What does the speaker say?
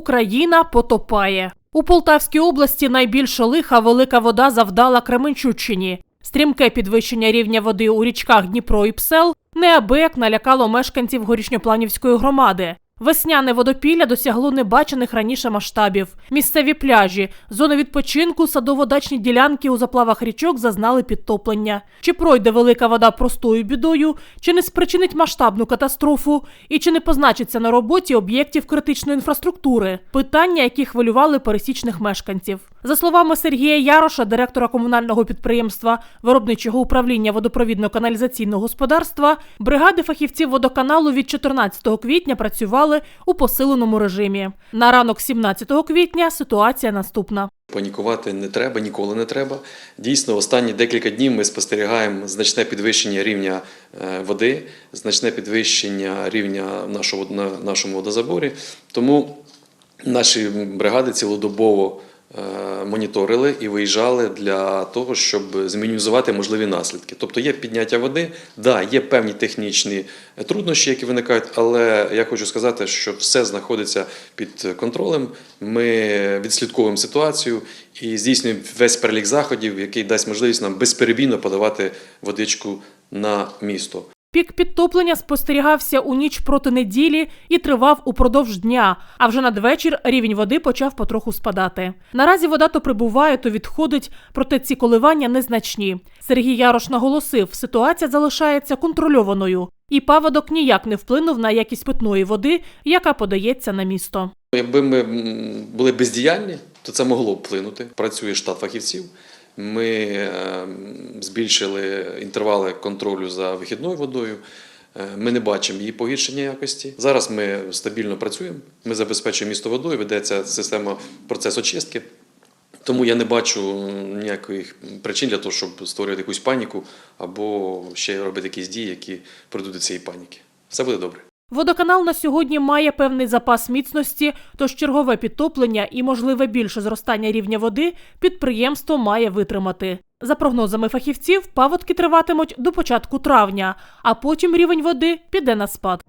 Україна потопає. У Полтавській області найбільше лиха велика вода завдала Кременчуччині. Стрімке підвищення рівня води у річках Дніпро і Псел неабияк налякало мешканців горішньопланівської громади. Весняне водопілля досягло небачених раніше масштабів. Місцеві пляжі, зони відпочинку, садово-дачні ділянки у заплавах річок зазнали підтоплення. Чи пройде велика вода простою бідою, чи не спричинить масштабну катастрофу, і чи не позначиться на роботі об'єктів критичної інфраструктури? Питання, які хвилювали пересічних мешканців. За словами Сергія Яроша, директора комунального підприємства виробничого управління водопровідно-каналізаційного господарства, бригади фахівців водоканалу від 14 квітня працювали у посиленому режимі. На ранок 17 квітня ситуація наступна. Панікувати не треба, ніколи не треба. Дійсно, останні декілька днів ми спостерігаємо значне підвищення рівня е, води, значне підвищення рівня нашого, на нашому водозаборі. Тому наші бригади цілодобово моніторили і виїжджали для того, щоб змінімізувати можливі наслідки. Тобто є підняття води, да, є певні технічні труднощі, які виникають, але я хочу сказати, що все знаходиться під контролем. Ми відслідковуємо ситуацію і здійснюємо весь перелік заходів, який дасть можливість нам безперебійно подавати водичку на місто. Пік підтоплення спостерігався у ніч проти неділі і тривав упродовж дня. А вже надвечір рівень води почав потроху спадати. Наразі вода то прибуває, то відходить, проте ці коливання незначні. Сергій Ярош наголосив, ситуація залишається контрольованою, і паводок ніяк не вплинув на якість питної води, яка подається на місто. Якби ми були бездіяльні, то це могло б вплинути. Працює штат фахівців. Ми е, збільшили інтервали контролю за вихідною водою. Е, Ми не бачимо її погіршення якості. Зараз ми стабільно працюємо. Ми забезпечуємо місто водою, ведеться система процес очистки. Тому я не бачу ніяких причин для того, щоб створювати якусь паніку або ще робити якісь дії, які приведуть до цієї паніки. Все буде добре. Водоканал на сьогодні має певний запас міцності, тож чергове підтоплення і можливе більше зростання рівня води підприємство має витримати. За прогнозами фахівців, паводки триватимуть до початку травня, а потім рівень води піде на спад.